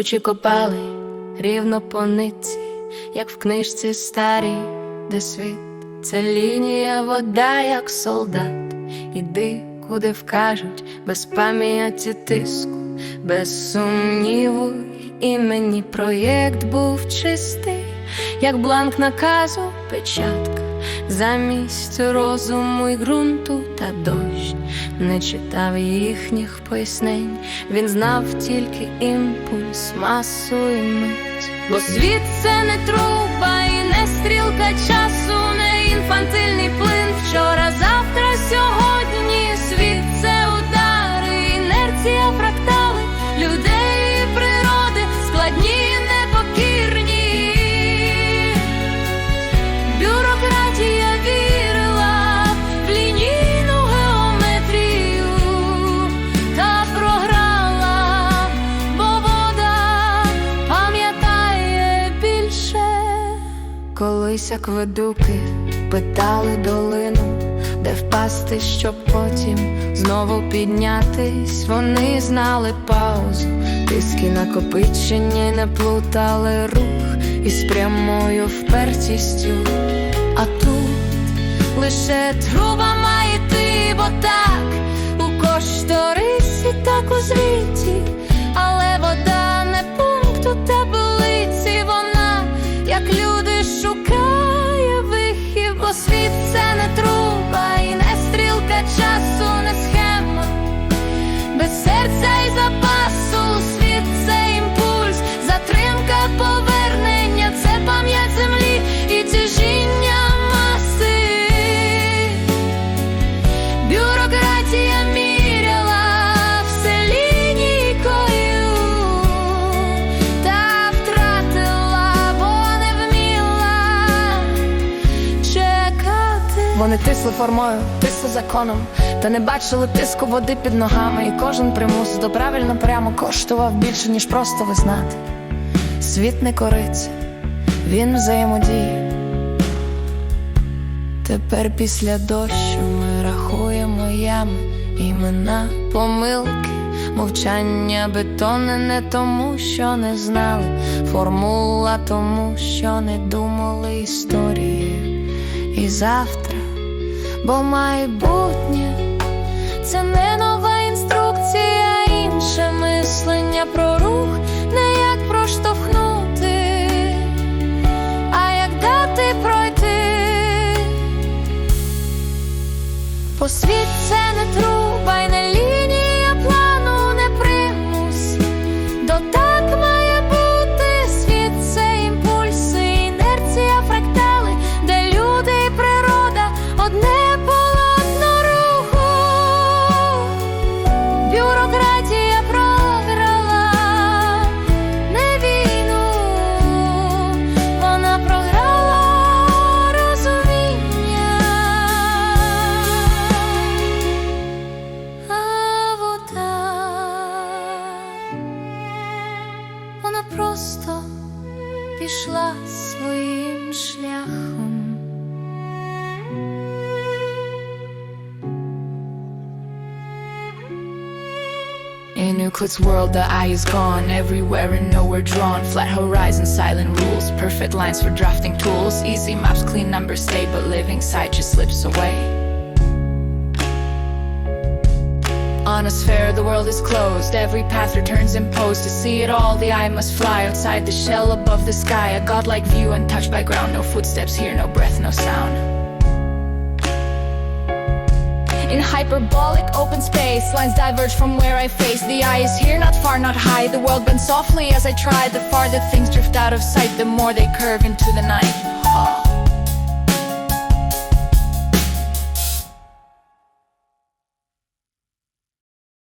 Бучі копали рівно по нитці, як в книжці старій, де світ це лінія, вода, як солдат. Іди, куди вкажуть, без пам'яті тиску, без сумніву, і мені проєкт був чистий, як бланк наказу, печатка, замість розуму й ґрунту та дощ. Не читав їхніх пояснень, він знав тільки імпульс, масу і мить. Бо світ це не труба і не стрілка часу, не інфантильний Колись акведуки питали долину, де впасти, щоб потім знову піднятись. Вони знали паузу, тиски накопичення й не плутали рух із прямою впертістю. А тут лише труба має йти, бо так у кошторисі, так у звіті, Вони тисли формою, тисли законом, та не бачили тиску води під ногами, і кожен примус до правильно прямо коштував більше, ніж просто визнати. Світ не кориться, він взаємодіє. Тепер після дощу ми рахуємо ями, імена, помилки, мовчання бетони не тому, що не знали, формула тому, що не думали історії. І завтра, бо майбутнє це не нова інструкція, інше мислення про рух, не як проштовхнути, а як дати пройти. по світ це не труба In Euclid's world, the eye is gone, everywhere and nowhere drawn. Flat horizon, silent rules, perfect lines for drafting tools. Easy maps, clean numbers stay, but living sight just slips away. On a sphere, the world is closed. Every path returns imposed. To see it all, the eye must fly outside the shell above the sky. A godlike view, untouched by ground. No footsteps here, no breath, no sound. In hyperbolic open space, lines diverge from where I face. The eye is here, not far, not high. The world bends softly as I try. The farther things drift out of sight, the more they curve into the night.